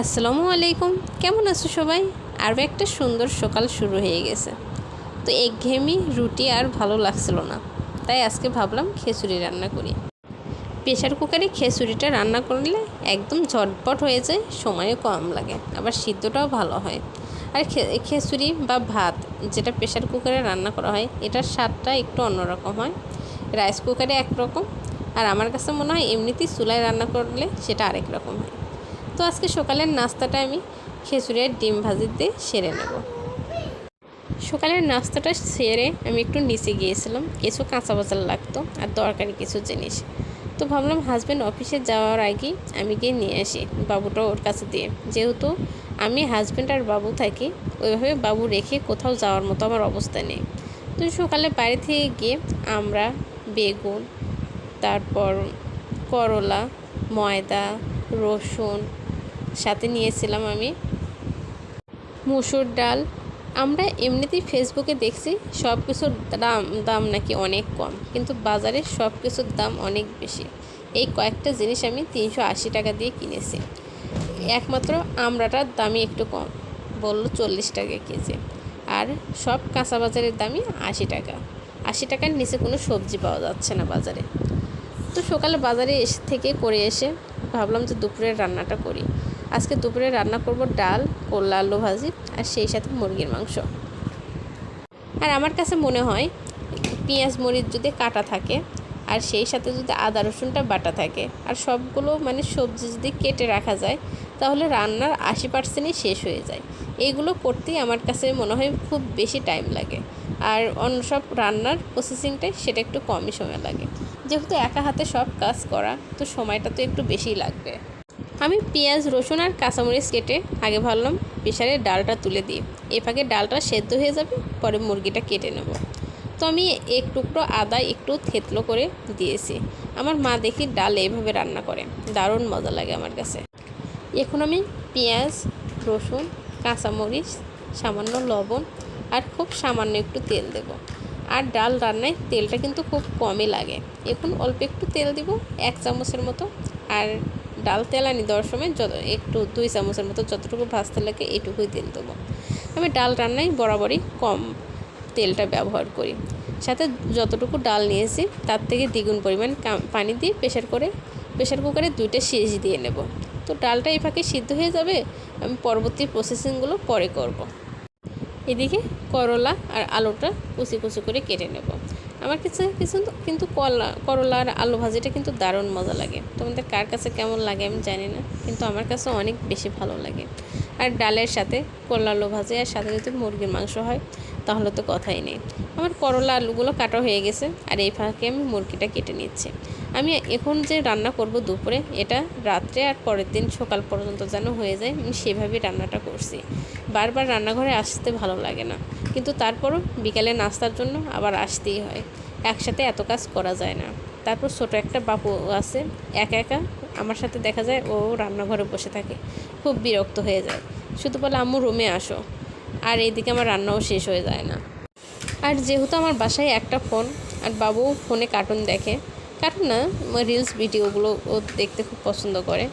আসসালামু আলাইকুম। কেমন আছো সবাই? আরও একটা সুন্দর সকাল শুরু হয়ে গেছে। তো একঘেয়েমি রুটি আর ভালো লাগছিল না। তাই আজকে ভাবলাম খিচুড়ি রান্না করি। প্রেশার কুকারে খিচুড়িটা রান্না করলে একদম ঝটপট হয়ে যায়, সময়ও কম লাগে, আবার সিদ্ধটাও ভালো হয়। আর খিচুড়ি বা ভাত যেটা প্রেশার কুকারে রান্না করা হয়, এটার স্বাদটা একটু অন্যরকম হয়। রাইস কুকারে একরকম, আর আমার কাছে মনে হয় এমনিতেই চুলায় রান্না করলে সেটা আরেক রকম হয়। তো আজকে সকালের নাস্তাটা আমি আর ডিম ভাজি দিয়ে সেরে নেব। সকালের নাস্তাটা সেরে আমি একটু নিচে গিয়েছিলাম, কিছু কাঁচা বাজার লাগতো আর দরকারি কিছু জিনিস। তো ভাবলাম হাজব্যান্ড অফিসে যাওয়ার আগেই আমি গিয়ে নিয়ে আসি বাবুটা ওর কাছে দিয়ে। যেহেতু আমি হাজব্যান্ড আর বাবু থাকি, ওইভাবে বাবু রেখে কোথাও যাওয়ার মতো আমার অবস্থা নেই। তো সকালে বাড়ি থেকে গিয়ে আমরা বেগুন, তারপর করলা, ময়দা, রসুন সাথে নিয়েছিলাম আমি। মুসুর ডাল। আমরা এমনিতেই ফেসবুকে দেখছি সব কিছুর দাম দাম নাকি অনেক কম, কিন্তু বাজারে সব কিছুর দাম অনেক বেশি। এই কয়েকটা জিনিস আমি তিনশো আশি টাকা দিয়ে কিনেছি। একমাত্র আমড়াটার দামই একটু কম, বলল চল্লিশ টাকা কেজি। আর সব কাঁচা বাজারের দামই আশি টাকা। আশি টাকার নিচে কোনো সবজি পাওয়া যাচ্ছে না বাজারে। তো সকালে বাজারে এসে থেকে করে এসে ভাবলাম যে দুপুরের রান্নাটা করি। আজকে দুপুরে রান্না করব ডাল করলা আলু ভাজি আর সেই সাথে মুরগির মাংস। আর আমার কাছে মনে হয় পেঁয়াজ, মরিচ যদি কাটা থাকে আর সেই সাথে যদি আদা, রসুনটা বাটা থাকে আর সবগুলো মানে সবজি যদি কেটে রাখা যায়, তাহলে রান্নার আশি পার্সেন্টই শেষ হয়ে যায়। এইগুলো করতেই আমার কাছে মনে হয় খুব বেশি টাইম লাগে। আর অন্য সব রান্নার প্রসেসিংটাই সেটা একটু কমই সময় লাগে। যেহেতু একা হাতে সব কাজ করা, তো সময়টা তো একটু বেশিই লাগবে। আমি পেঁয়াজ, রসুন আর কাঁচামরিচ কেটে আগে ভাবলাম প্রেশারে ডালটা তুলে দিই। এ ফাঁকে ডালটা সেদ্ধ হয়ে যাবে, পরে মুরগিটা কেটে নেব। তো আমি এক টুকরো আদা একটু থেতলো করে দিয়েছি। আমার মা দেখি ডাল এইভাবে রান্না করে। দারুণ মজা লাগে আমার কাছে। এখন আমি পেঁয়াজ, রসুন, কাঁচামরিচ, সামান্য লবণ আর খুব সামান্য একটু তেল দেব। আর ডাল রান্নায় তেলটা কিন্তু খুব কমই লাগে। এখন অল্প একটু তেল দিব, এক চামচের মতো। আর ডাল তেলানি দেওয়ার সময় যত একটু দুই চামচের মতো যতটুকু ভাজতে লাগে এটুকুই তেল দেবো। আমি ডাল রান্নায় বরাবরই কম তেলটা ব্যবহার করি। সাথে যতটুকু ডাল নিয়েছি তার থেকে দ্বিগুণ পরিমাণ পানি দিয়ে প্রেশার করে প্রেশার কুকারে দুইটা সিজ দিয়ে নেব। তো ডালটা এই ফাঁকে সিদ্ধ হয়ে যাবে, আমি পরবর্তী প্রসেসিংগুলো পরে করব। এদিকে করলা আর আলুটা কুচি কুচি করে কেটে নেব। আমার কাছে কিছু কিন্তু কলা করলা আর আলু ভাজিটা কিন্তু দারুণ মজা লাগে। তোমাদের কার কাছে কেমন লাগে আমি জানি না, কিন্তু আমার কাছে অনেক বেশি ভালো লাগে। আর ডালের সাথে করলা আলু ভাজি আর সাথে যদি মুরগির মাংস হয়, তাহলে তো কথাই নেই। আমার করলা আলুগুলো কাটা হয়ে গেছে আর এই ফাঁকে আমি মুরগিটা কেটে নিচ্ছি। আমি এখন যে রান্না করব দুপুরে, এটা রাত্রে আর পরের দিন সকাল পর্যন্ত যেন হয়ে যায়, আমি সেভাবেই রান্নাটা করছি। বারবার রান্নাঘরে আসতে ভালো লাগে না। কিন্তু তারপরও বিকালে নাস্তার জন্য আবার আসতেই হয়। একসাথে এত কাজ করা যায় না। তারপর ছোটো একটা বাপু আছে, একা একা আমার সাথে দেখা যায় ও রান্নাঘরে বসে থাকে। খুব বিরক্ত হয়ে যায়। শুধু বলে, আম্মু, রুমে আসো। আর এইদিকে আমার রান্নাও শেষ হয়ে যায় না। আর যেহেতু আমার বাসায় একটা ফোন, আর বাবু ফোনে কার্টুন দেখে কার্টুন না, রিলস, ভিডিওগুলো ও দেখতে খুব পছন্দ করে।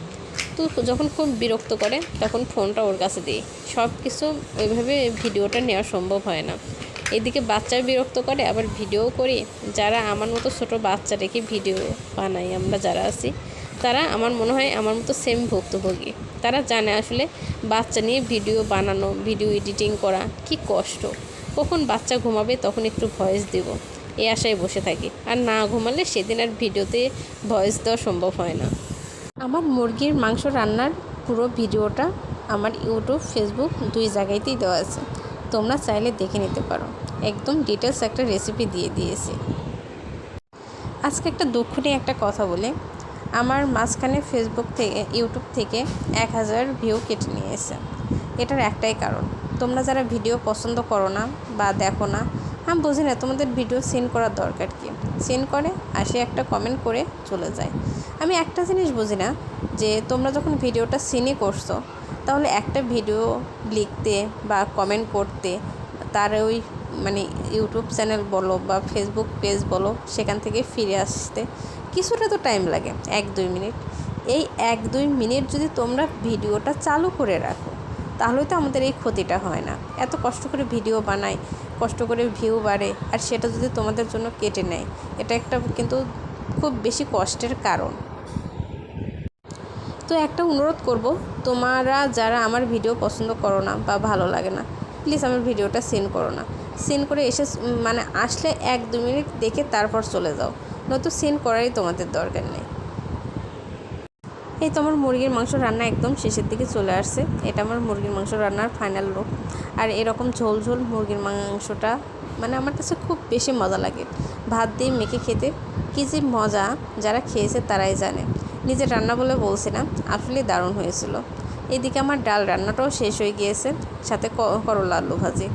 তো যখন খুব বিরক্ত করে, তখন ফোনটা ওর কাছে দিই। সব কিছু ওইভাবে ভিডিওটা নেওয়া সম্ভব হয় না। এদিকে বাচ্চা বিরক্ত করে, আবার ভিডিও করি। যারা আমার মতো ছোটো বাচ্চা রেখে ভিডিও বানাই, আমরা যারা আছি, তারা আমার মনে হয় আমার মতো সেম ভুক্তভোগী। তারা জানে আসলে বাচ্চা নিয়ে ভিডিও বানানো, ভিডিও এডিটিং করা কি কষ্ট। কখন বাচ্চা ঘুমাবে তখন একটু ভয়েস দেব। এই আশায় বসে থাকি। আর না ঘুমালে সেদিন আর ভিডিওতে ভয়েস দেওয়া সম্ভব হয় না। আমার মুরগির মাংস রান্নার পুরো ভিডিওটা আমার ইউটিউব, ফেসবুক দুই জায়গাতেই দেওয়া আছে। তোমরা চাইলে দেখে নিতে পারো। একদম ডিটেলস একটা রেসিপি দিয়ে দিয়েছি। আজকে একটা দুঃখনীয় একটা কথা বলে। আমার মাঝখানে ফেসবুক থেকে, ইউটিউব থেকে এক হাজার ভিউ কেটে নিয়েছে। এটার একটাই কারণ। তোমরা যারা ভিডিও পছন্দ করো না বা দেখো না, আমি বুঝি না তোমাদের ভিডিও সেন্ড করার দরকার কি। সেন্ড করে, আসে একটা কমেন্ট করে চলে যায়। আমি একটা জিনিস বুঝি না, যে তোমরা যখন ভিডিওটা সিনে করছ, তাহলে একটা ভিডিও লিখতে বা কমেন্ট করতে, তার ওই মানে ইউটিউব চ্যানেল বলো বা ফেসবুক পেজ বলো, সেখান থেকে ফিরে আসতে কিছুটা তো টাইম লাগে, এক দুই মিনিট এই এক দুই মিনিট যদি তোমরা ভিডিওটা চালু করে রাখো, তাহলে তো আমাদের এই ক্ষতিটা হয় না। এত কষ্ট করে ভিডিও বানাই কষ্ট করে ভিউ বাড়ে, আর সেটা যদি তোমাদের জন্য কেটে নেয়, এটা একটা কিন্তু খুব বেশি কষ্টের কারণ। তো একটা অনুরোধ করব, তোমরা যারা আমার ভিডিও পছন্দ করো না বা ভালো লাগে না প্লিজ আমার ভিডিওটা সেন্ড করো না। সেন্ড করে এসে মানে আসলে এক দু মিনিট দেখে তারপর চলে যাও, নয়তো সেন্ড করারই তোমাদের দরকার নেই। এই তো আমার মুরগির মাংস রান্না একদম শেষের দিকে চলে আসছে, এটা আমার মুরগির মাংস রান্নার ফাইনাল লুক আর এরকম ঝোল ঝোল মুরগির মাংসটা মানে আমার কাছে খুব বেশি মজা লাগে। ভাত দিয়ে মেখে খেতে, কী যে মজা, যারা খেয়েছে তারাই জানে। নিজের রান্না বলে বলছি না আসলে দারুণ হয়েছিল। এদিকে আমার ডাল রান্নাটাও শেষ হয়ে গিয়েছে, সাথে করলা আলু ভাজি।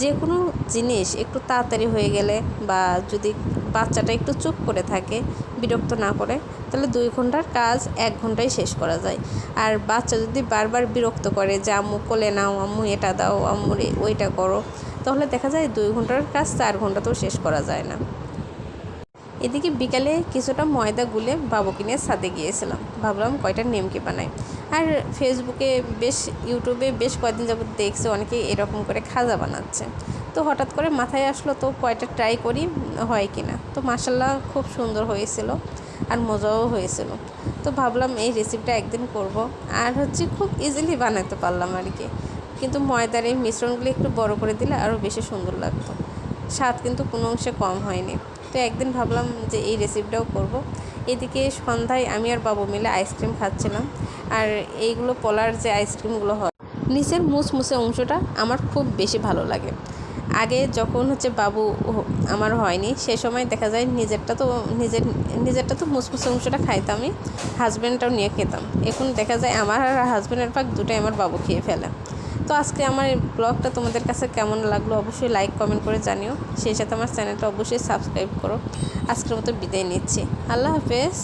যে কোনো জিনিস একটু তাড়াতাড়ি হয়ে গেলে বা যদি বাচ্চাটা একটু চুপ করে থাকে, বিরক্ত না করে, তাহলে দুই ঘণ্টার কাজ এক ঘন্টায় শেষ করা যায়। আর বাচ্চা যদি বারবার বিরক্ত করে যে, আম্মু, কোলে নাও, আম্মু, এটা দাও, আম্মু ওইটা করো, তাহলে দেখা যায় দুই ঘণ্টার কাজ চার ঘন্টাতেও শেষ করা যায় না। এদিকে বিকালে কিছুটা ময়দা গুলে বাবুকে নিয়ে ছাদে গিয়েছিলাম। ভাবলাম কয়টা নেমকি বানাই। আর ফেসবুকে বেশ ইউটিউবে বেশ কয়েকদিন যাবত দেখছি অনেকে এরকম করে খাজা বানাচ্ছে। তো হঠাৎ করে মাথায় আসলো, তো কয়টা ট্রাই করি, হয় কি না? তো মাসাল্লাহ খুব সুন্দর হয়েছিল আর মজাও হয়েছিল। তো ভাবলাম এই রেসিপিটা একদিন করব। আর হচ্ছে খুব ইজিলি বানাতে পারলাম আর কি। কিন্তু ময়দার এই মিশ্রণগুলো একটু বড় করে দিলে আরও বেশি সুন্দর লাগতো। স্বাদ কিন্তু কোনো অংশে কম হয়নি। তো একদিন ভাবলাম যে এই রেসিপিটাও করব। এদিকে সন্ধ্যায় আমি আর বাবু মিলে আইসক্রিম খাচ্ছিলাম। আর এইগুলো পলার যে আইসক্রিমগুলো হয়, নিচের মুসমুসে অংশটা আমার খুব বেশি ভালো লাগে। আগে যখন হচ্ছে বাবু আমার হয়নি, সে সময় দেখা যায় নিজেরটা তো, নিজের, নিজেরটা তো মুসমুসে অংশটা খাইতামই হাজব্যান্ডটাও নিয়ে খেতাম। এখন দেখা যায় আমার আর হাজব্যান্ডের পাক দুটোই আমার বাবু খেয়ে ফেলে। তো আজকে আমার এই ব্লগটা তোমাদের কাছে কেমন লাগল অবশ্যই লাইক কমেন্ট করে জানিও। সেই সাথে আমার চ্যানেলটা অবশ্যই সাবস্ক্রাইব করো। আজকের মতো বিদায় নিচ্ছি। আল্লাহ হাফেজ।